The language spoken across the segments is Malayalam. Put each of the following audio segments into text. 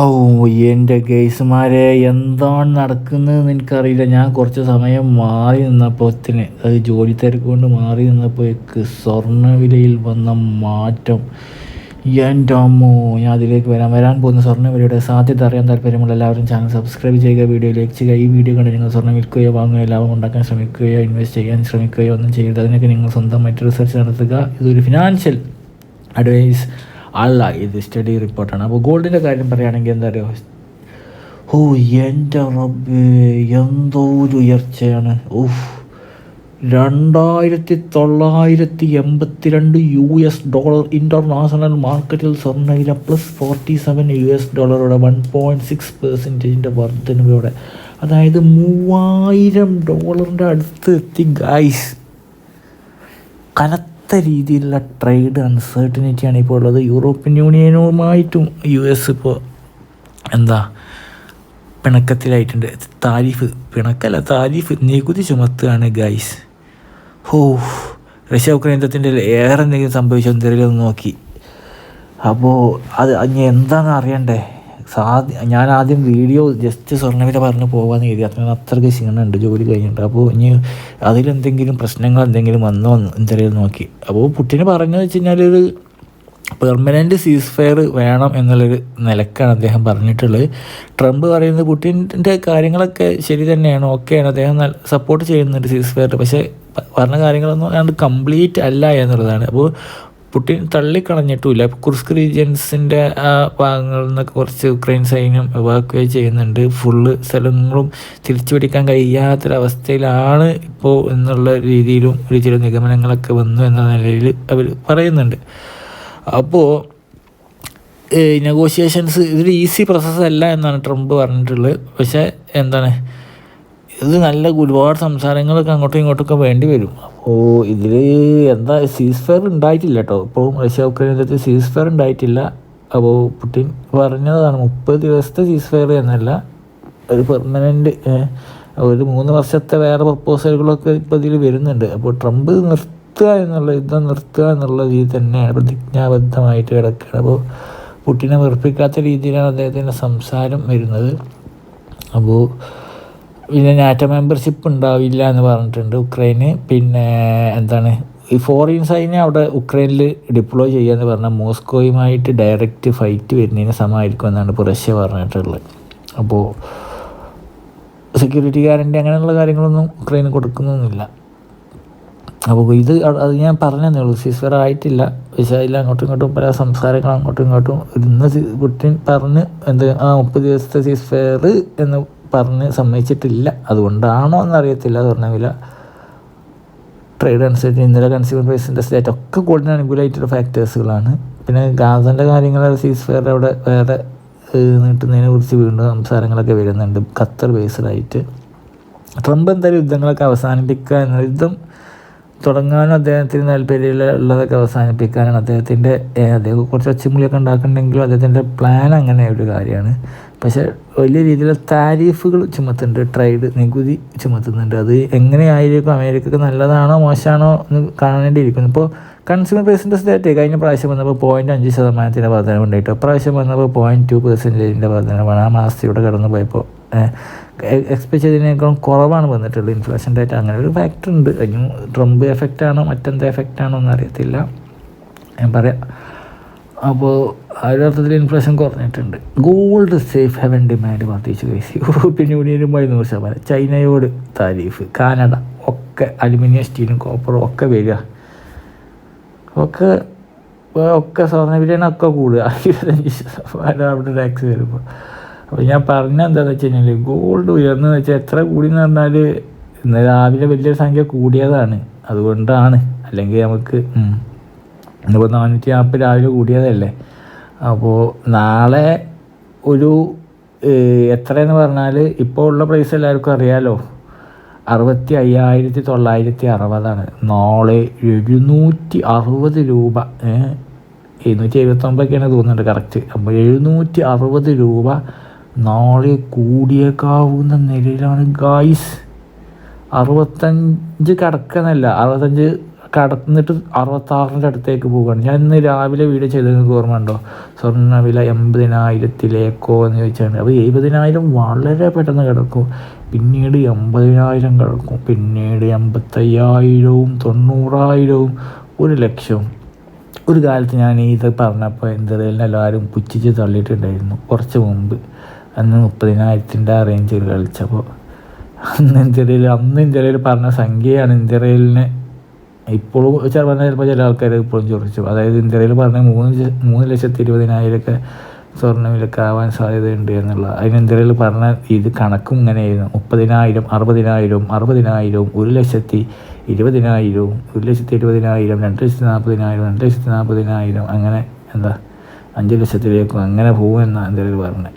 ഓ എന്റെ ഗെയ്സുമാരെ എന്താണ് നടക്കുന്നതെന്ന് എനിക്കറിയില്ല. ഞാൻ കുറച്ച് സമയം മാറി നിന്നപ്പോത്തിന് അത് ജോലി തിരക്ക് കൊണ്ട് മാറി നിന്നപ്പോഴേക്ക് സ്വർണവിലയിൽ വന്ന മാറ്റം. എന്റെ അമ്മോ ഞാൻ അതിലേക്ക് വരാൻ വരാൻ പോകുന്ന സ്വർണവിലയുടെ സാധ്യത അറിയാൻ താല്പര്യമുള്ള എല്ലാവരും ചാനൽ സബ്സ്ക്രൈബ് ചെയ്യുക വീഡിയോ ലൈക്ക് ചെയ്യുക. ഈ വീഡിയോ കണ്ട് നിങ്ങൾ സ്വർണം വിൽക്കുകയോ വാങ്ങുകയോ ലാഭം ഉണ്ടാക്കാൻ ശ്രമിക്കുകയോ ഇൻവെസ്റ്റ് ചെയ്യാൻ ശ്രമിക്കുകയോ ഒന്നും ചെയ്യരുത്. അതിനൊക്കെ നിങ്ങൾ സ്വന്തമായിട്ട് റിസർച്ച് നടത്തുക. ഇതൊരു ഫിനാൻഷ്യൽ അഡ്വൈസ് അല്ല ഇത് സ്റ്റഡി റിപ്പോർട്ടാണ് അപ്പോൾ ഗോൾഡിന്റെ കാര്യം പറയുകയാണെങ്കിൽ എന്താ പറയുക ഓ എന്റെ എന്തോ ഒരു ഉയർച്ചയാണ്. ഓഹ് രണ്ടായിരത്തി തൊള്ളായിരത്തി എൺപത്തിരണ്ട് യു എസ് ഡോളർ ഇന്റർനാഷണൽ മാർക്കറ്റിൽ സ്വർണവില plus forty seven U S ഡോളറുടെ one point six പെർസെന്റേജിന്റെ വർധനവയോടെ അതായത് മൂവായിരം ഡോളറിന്റെ അടുത്ത് എത്തി ഗൈസ് കനത്ത രീതിയിലുള്ള ട്രേഡ് അൺസർട്ടനിറ്റിയാണ് ഇപ്പോൾ ഉള്ളത്. യൂറോപ്യൻ യൂണിയനുമായിട്ടും യു എസ് ഇപ്പോൾ എന്താ പിണക്കത്തിലായിട്ടുണ്ട്. താരിഫ് പിണക്കല്ല താരിഫ് നികുതി ചുമത്തുകയാണ് ഗൈസ് ഹോ റഷ്യ ഉക്രൈൻ യുദ്ധത്തിന്റെ ഏറെ എന്തെങ്കിലും സംഭവിച്ചോ എന്തെങ്കിലും നോക്കി. അപ്പോൾ അത് ഇനി എന്താണെന്ന് അറിയണ്ടേ? സാധ്യ ഞാൻ ആദ്യം വീഡിയോ ജസ്റ്റ് സ്വർണവില പറഞ്ഞ് പോകാമെന്ന് കരുതി. അത്ര അത്രയ്ക്ക് ക്ഷീണമുണ്ട് ജോലി കഴിഞ്ഞിട്ട്. അപ്പോൾ ഇനി അതിലെന്തെങ്കിലും പ്രശ്നങ്ങൾ എന്തെങ്കിലും വന്നോ എന്തെങ്കിലും നോക്കി. അപ്പോൾ പുട്ടിന് പറഞ്ഞതെന്ന് വെച്ച് കഴിഞ്ഞാൽ ഒരു പെർമനന്റ് സീസ് ഫയർ വേണം എന്നുള്ളൊരു നിലക്കാണ് അദ്ദേഹം പറഞ്ഞിട്ടുള്ളത്. ട്രംപ് പറയുന്നത് പുട്ടിന്റെ കാര്യങ്ങളൊക്കെ ശരി തന്നെയാണ് ഓക്കെയാണ്. അദ്ദേഹം സപ്പോർട്ട് ചെയ്യുന്നുണ്ട് സീസ് ഫയർ പക്ഷേ പറഞ്ഞ കാര്യങ്ങളൊന്നും അയാൾ കംപ്ലീറ്റ് അല്ല എന്നുള്ളതാണ്. അപ്പോൾ പുട്ടിൻ തള്ളിക്കളഞ്ഞിട്ടുമില്ല. കുർസ്ക് റീജിയൻസിന്റെ ഭാഗങ്ങളിൽ നിന്നൊക്കെ കുറച്ച് ഉക്രൈൻ സൈന്യം എവാക്വേ ചെയ്യുന്നുണ്ട്. ഫുള്ള് സ്ഥലങ്ങളും തിരിച്ചു പിടിക്കാൻ കഴിയാത്തൊരവസ്ഥയിലാണ് ഇപ്പോൾ എന്നുള്ള രീതിയിലും ഒരു ചില നിഗമനങ്ങളൊക്കെ വന്നു എന്ന നിലയിൽ അവർ പറയുന്നുണ്ട്. അപ്പോൾ നെഗോഷിയേഷൻസ് ഇതൊരു ഈസി പ്രോസസ്സ് അല്ല എന്നാണ് ട്രംപ് പറഞ്ഞിട്ടുള്ളത്. പക്ഷേ എന്താണ്? ഇത് നല്ല ഒരുപാട് സംസാരങ്ങളൊക്കെ അങ്ങോട്ടും ഇങ്ങോട്ടൊക്കെ വേണ്ടി വരും. അപ്പോൾ ഇതിൽ എന്താ സീസ് ഫെയർ ഉണ്ടായിട്ടില്ല കേട്ടോ ഇപ്പോൾ റഷ്യ ഉക്രൈൻ യുദ്ധത്തിൽ സീസ് ഫെയർ ഉണ്ടായിട്ടില്ല. അപ്പോൾ പുട്ടിൻ പറഞ്ഞതാണ് മുപ്പത് ദിവസത്തെ സീസ് ഫെയർ എന്നല്ല ഒരു പെർമനന്റ് ഒരു മൂന്ന് വർഷത്തെ വേറെ പ്രപ്പോസലുകളൊക്കെ ഇപ്പോൾ ഇതിൽ വരുന്നുണ്ട്. അപ്പോൾ ട്രംപ് നിർത്തുക എന്നുള്ള യുദ്ധം നിർത്തുക എന്നുള്ള രീതി തന്നെയാണ് പ്രതിജ്ഞാബദ്ധമായിട്ട് കിടക്കുന്നത് അപ്പോൾ പുട്ടിനെ വെറുപ്പിക്കാത്ത രീതിയിലാണ് അദ്ദേഹത്തിന്റെ സംസാരം വരുന്നത്. അപ്പോൾ പിന്നെ നാറ്റോ മെമ്പർഷിപ്പ് ഉണ്ടാവില്ല എന്ന് പറഞ്ഞിട്ടുണ്ട് ഉക്രൈന്. പിന്നെ എന്താണ്? ഈ ഫോറിൻ സൈന്യം അവിടെ ഉക്രൈനിൽ ഡിപ്ലോയ് ചെയ്യാന്ന് പറഞ്ഞാൽ മോസ്കോയുമായിട്ട് ഡയറക്റ്റ് ഫൈറ്റ് വരുന്നതിന് സമമായിരിക്കും എന്നാണ് ഇപ്പോൾ റഷ്യ പറഞ്ഞിട്ടുള്ളത്. അപ്പോൾ സെക്യൂരിറ്റി ഗ്യാരണ്ടി അങ്ങനെയുള്ള കാര്യങ്ങളൊന്നും ഉക്രൈന് കൊടുക്കുന്നൊന്നുമില്ല. അപ്പോൾ ഇത് അത് ഞാൻ പറഞ്ഞതേ ഉള്ളൂ. സീസ്വർ ആയിട്ടില്ല. അതിൽ അങ്ങോട്ടും ഇങ്ങോട്ടും പല സംസാരങ്ങൾ അങ്ങോട്ടും ഇങ്ങോട്ടും ഇന്ന് പുട്ടിൻ പറഞ്ഞ് എന്ത് ആ മുപ്പത് ദിവസത്തെ സീസ്ഫെയർ എന്ന് പറഞ്ഞ് സമ്മതിച്ചിട്ടില്ല. അതുകൊണ്ടാണോ എന്നറിയത്തില്ല. സ്വർണവില ട്രേഡ് അനുസരിച്ച് ഇന്നലെ കൺസ്യൂമർ പ്രൈസിന്റെ സ്റ്റേറ്റ് ഒക്കെ കൂടുതൽ അനുകൂലമായിട്ടുള്ള ഫാക്ടേഴ്സുകളാണ് പിന്നെ ഗാസന്റെ കാര്യങ്ങൾ സീസ് ഫെയർ അവിടെ വേറെ നീട്ടുന്നതിനെ കുറിച്ച് വീണ്ടും സംസാരങ്ങളൊക്കെ വരുന്നുണ്ട്. ഖത്തർ ബേസ്ഡായിട്ട് ട്രംപ് എന്തായാലും യുദ്ധങ്ങളൊക്കെ അവസാനിപ്പിക്കുക എന്ന യുദ്ധം തുടങ്ങാനും അദ്ദേഹത്തിന് താല്പര്യമുള്ളതൊക്കെ അവസാനിപ്പിക്കാനാണ് അദ്ദേഹത്തിന്റെ അദ്ദേഹം കുറച്ച് ഒച്ചമുളിയൊക്കെ ഉണ്ടാക്കുന്നുണ്ടെങ്കിലും അദ്ദേഹത്തിന്റെ പ്ലാൻ അങ്ങനെ ഒരു കാര്യമാണ്. പക്ഷേ വലിയ രീതിയിലുള്ള താരിഫുകൾ ചുമത്തുന്നുണ്ട് ട്രേഡ് നികുതി ചുമത്തുന്നുണ്ട്. അത് എങ്ങനെയായിരിക്കും അമേരിക്കക്ക് നല്ലതാണോ മോശമാണോ എന്ന് കാണേണ്ടിയിരിക്കുന്നു. ഇപ്പോൾ കൺസ്യൂമർ പ്രൈസിന്റെ സ്റ്റേറ്റ് കഴിഞ്ഞ പ്രാവശ്യം വന്നപ്പോൾ പോയിന്റ് അഞ്ച് ശതമാനത്തിന്റെ വർധനം ഉണ്ടായിട്ട് പ്രാവശ്യം വന്നപ്പോൾ പോയിന്റ് ടു പെർസെന്റേജിന്റെ വർധനമാണ് ആ മാസത്തിലൂടെ കടന്നു പോയപ്പോൾ എക്സ്പെക്ട് ചെയ്തതിനേക്കാളും കുറവാണ് വന്നിട്ടുള്ളത് ഇൻഫ്ലേഷൻ ഡേറ്റ് അങ്ങനെ ഒരു ഫാക്ടർ ഉണ്ട്. കഴിഞ്ഞു ട്രംപ് എഫക്റ്റ് ആണോ മറ്റെന്താ എഫക്റ്റ് ആണോ എന്നറിയത്തില്ല. ഞാൻ പറയാം. അപ്പോൾ അതിനർത്ഥത്തിൽ ഇൻഫ്ലേഷൻ കുറഞ്ഞിട്ടുണ്ട്. ഗോൾഡ് സേഫ് ഹെവൻ ഡിമാൻഡ് വർദ്ധിച്ചു കഴിച്ചു യൂറോപ്യൻ യൂണിയനുമായി നൂറ് ശതമാനം ചൈനയോട് താരീഫ്. കാനഡ. ഒക്കെ അലുമിനിയം സ്റ്റീലും കോപ്പറും ഒക്കെ വരിക. ഒക്കെ ഒക്കെ സ്വർണ വിലയാണ് ഒക്കെ കൂടുക. ഇരുപത്തഞ്ച് ശതമാനം അവിടെ ടാക്സ് വരുമ്പോൾ അപ്പോൾ ഞാൻ പറഞ്ഞ എന്താണെന്ന് വെച്ച് കഴിഞ്ഞാൽ ഗോൾഡ് ഉയർന്നു വെച്ചാൽ എത്ര കൂടി എന്ന് പറഞ്ഞാൽ ഇന്ന് രാവിലെ വലിയൊരു സംഖ്യ കൂടിയതാണ്. അതുകൊണ്ടാണ്. അല്ലെങ്കിൽ നമുക്ക് ഇന്നിപ്പോൾ നാനൂറ്റി നാൽപ്പത് രാവിലെ കൂടിയതല്ലേ? അപ്പോൾ നാളെ ഒരു എത്രയെന്ന് പറഞ്ഞാൽ ഇപ്പോൾ ഉള്ള പ്രൈസ് എല്ലാവർക്കും അറിയാലോ. അറുപത്തി അയ്യായിരത്തി തൊള്ളായിരത്തി അറുപതാണ് നാളെ എഴുന്നൂറ്റി അറുപത് രൂപ എഴുന്നൂറ്റി എഴുപത്തൊമ്പതൊക്കെയാണ് തോന്നുന്നുണ്ട് കറക്റ്റ് അപ്പോൾ എഴുന്നൂറ്റി അറുപത് രൂപ നാളെ കൂടിയേക്കാവുന്ന നിലയിലാണ് ഗായ്സ് അറുപത്തഞ്ച് കടക്കുന്നല്ല അറുപത്തഞ്ച് കടന്നിട്ട് അറുപത്താറിന്റെ അടുത്തേക്ക് പോവുകയാണ്. ഞാൻ ഇന്ന് രാവിലെ വീഡിയോ ചെയ്ത് നിങ്ങൾക്ക് ഓർമ്മ ഉണ്ടോ? സ്വർണ വില എൺപതിനായിരത്തിലേക്കോ എന്ന് ചോദിച്ചാണ്. അപ്പോൾ എഴുപതിനായിരം വളരെ പെട്ടെന്ന് കിടക്കും. പിന്നീട് എൺപതിനായിരം കിടക്കും. പിന്നീട് എൺപത്തയ്യായിരവും തൊണ്ണൂറായിരവും ഒരു ലക്ഷവും ഒരു കാലത്ത് ഞാൻ ഇത് പറഞ്ഞപ്പോൾ എന്തെങ്കിലും എല്ലാവരും പുച്ഛിച്ച് തള്ളിയിട്ടുണ്ടായിരുന്നു. കുറച്ച് മുമ്പ്. അന്ന് മുപ്പതിനായിരത്തിന്റെ റേഞ്ചിൽ കളിച്ചപ്പോൾ. അന്ന് ഇന്ത്യയിൽ അന്ന് ഇന്ത്യയിൽ പറഞ്ഞ സംഖ്യയാണ് ഇന്ത്യയിലിനെ ഇപ്പോഴും ചിലപ്പോൾ ചിലപ്പോൾ ചില ആൾക്കാർ ഇപ്പോഴും ചോദിച്ചു. അതായത് ഇന്ത്യയിൽ പറഞ്ഞ മൂന്ന് മൂന്ന് ലക്ഷത്തി ഇരുപതിനായിരമൊക്കെ സ്വർണവിലൊക്കെ ആവാൻ സാധ്യതയുണ്ട് എന്നുള്ള അതിന് ഇന്ത്യയിൽ പറഞ്ഞ ഇത് കണക്കും ഇങ്ങനെയായിരുന്നു. മുപ്പതിനായിരം അറുപതിനായിരവും അറുപതിനായിരവും ഒരു ലക്ഷത്തി ഇരുപതിനായിരവും ഒരു ലക്ഷത്തി ഇരുപതിനായിരം രണ്ട് ലക്ഷത്തി നാൽപ്പതിനായിരം രണ്ട് ലക്ഷത്തി നാൽപ്പതിനായിരം അങ്ങനെ എന്താ? അഞ്ച് ലക്ഷത്തിലേക്കും അങ്ങനെ പോകുമെന്നാണ് ഇന്ത്യയിൽ പറഞ്ഞത്.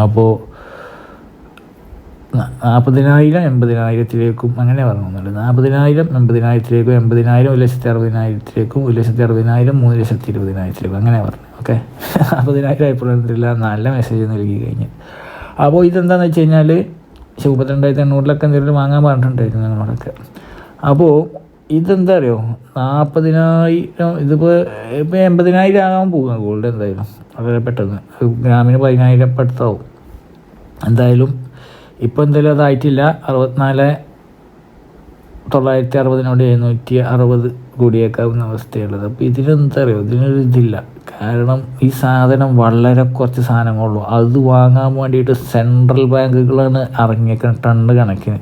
അപ്പോൾ നാൽപ്പതിനായിരം എൺപതിനായിരത്തിലേക്കും അങ്ങനെ പറഞ്ഞുണ്ട് നാൽപ്പതിനായിരം എൺപതിനായിരത്തിലേക്കും എൺപതിനായിരം ഒരു ലക്ഷത്തി അറുപതിനായിരത്തിലേക്കും ഒരു ലക്ഷത്തി അറുപതിനായിരം മൂന്ന് ലക്ഷത്തി ഇരുപതിനായിരത്തിലേക്കും അങ്ങനെ പറഞ്ഞു. ഓക്കെ നാൽപ്പതിനായിരം ആയപ്പോഴെന്നില്ല നല്ല മെസ്സേജ് നൽകി കഴിഞ്ഞ്. അപ്പോൾ ഇതെന്താണെന്ന് വെച്ച് കഴിഞ്ഞാൽ പക്ഷെ എണ്ണൂറിലൊക്കെ എന്തെങ്കിലും വാങ്ങാൻ പറഞ്ഞിട്ടുണ്ടായിരുന്നു നിങ്ങളോടൊക്കെ അപ്പോൾ ഇതെന്താ അറിയോ? നാൽപ്പതിനായിരം ഇതിപ്പോൾ ഇപ്പോൾ എൺപതിനായിരം ആകാൻ പോകുക ഗോൾഡ് എന്തായാലും. വളരെ പെട്ടെന്ന്. ഗ്രാമിന് പതിനായിരം പെടുത്താവും എന്തായാലും ഇപ്പോൾ എന്തായാലും അതായിട്ടില്ല. അറുപത്തിനാല് തൊള്ളായിരത്തി അറുപതിനോട് എഴുന്നൂറ്റി അറുപത് കൂടിയേക്കാവുന്ന അവസ്ഥയുള്ളത് അപ്പോൾ ഇതിനെന്തറിയോ ഇതിനൊരു ഇതില്ല. കാരണം ഈ സാധനം വളരെ കുറച്ച് സാധനങ്ങളുള്ളൂ. അത് വാങ്ങാൻ വേണ്ടിയിട്ട് സെൻട്രൽ ബാങ്കുകളാണ് ഇറങ്ങിയേക്കുന്നത് ടണ്ണ് കണക്കിന്.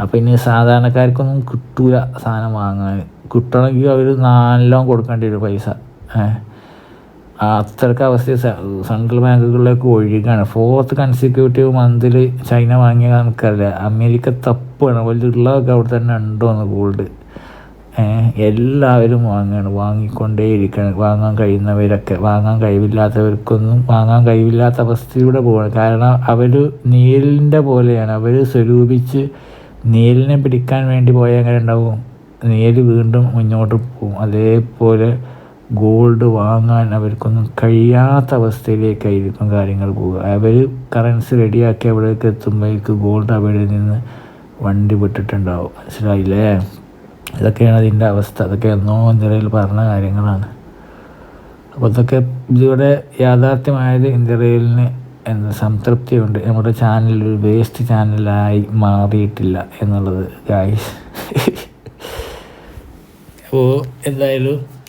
അപ്പോൾ ഇനി സാധാരണക്കാർക്കൊന്നും കിട്ടൂല സാധനം വാങ്ങാൻ. കിട്ടണമെങ്കിൽ അവർ നാലെല്ലാം കൊടുക്കേണ്ടി വരും പൈസ. ഏഹ്? അത്രയ്ക്ക് അവസ്ഥ സെൻട്രൽ ബാങ്കുകളിലേക്ക് ഒഴുകാണ്. ഫോർത്ത് കൺസിക്യൂട്ടീവ് മന്തിൽ ചൈന വാങ്ങിയ നമുക്കറിയില്ല അമേരിക്ക തപ്പാണ്. വലിയുള്ളതൊക്കെ അവിടെ തന്നെ ഉണ്ടോന്ന് ഗോൾഡ് എല്ലാവരും വാങ്ങുകയാണ് വാങ്ങിക്കൊണ്ടേ ഇരിക്കുകയാണ് വാങ്ങാൻ കഴിയുന്നവരൊക്കെ. വാങ്ങാൻ കഴിവില്ലാത്തവർക്കൊന്നും വാങ്ങാൻ കഴിവില്ലാത്ത അവസ്ഥയിലൂടെ പോകണം കാരണം അവർ നീലിന്റെ പോലെയാണ്. അവർ സ്വരൂപിച്ച് നീലിനെ പിടിക്കാൻ വേണ്ടി പോയാൽ എങ്ങനെ ഉണ്ടാവും? നീൽ വീണ്ടും മുന്നോട്ട് പോകും. അതേപോലെ ഗോൾഡ് വാങ്ങാൻ അവർക്കൊന്നും കഴിയാത്ത അവസ്ഥയിലേക്കായിരിക്കും കാര്യങ്ങൾ പോവുക. അവർ കറൻസി റെഡിയാക്കി അവിടേക്ക് എത്തുമ്പോഴേക്ക് ഗോൾഡ് അവിടെ നിന്ന് വണ്ടി വിട്ടിട്ടുണ്ടാവും. മനസ്സിലായില്ലേ? ഇതൊക്കെയാണ് അതിന്റെ അവസ്ഥ. അതൊക്കെ എന്നോ ഇന്ത്യയിൽ പറഞ്ഞ കാര്യങ്ങളാണ്. അപ്പോൾ ഇതൊക്കെ ഇതിവിടെ യാഥാർത്ഥ്യമായത് ഇന്ത്യയിലിന് എന്ന സംതൃപ്തിയുണ്ട്. നമ്മുടെ ചാനൽ ഒരു വേസ്റ്റ് ചാനലായി മാറിയിട്ടില്ല എന്നുള്ളത് ഗായ്സ് അപ്പോൾ എന്തായാലും